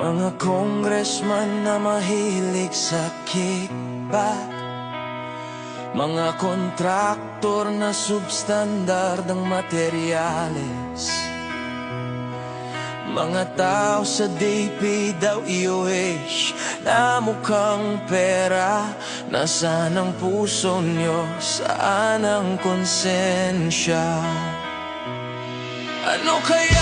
Mga congressman na mahilig sa kickback Mga kontraktor na substandard ang materyales Mga tao sa DP Na mukhang pera Nasaan ang puso nyo? Saan ang konsensya? Ano kaya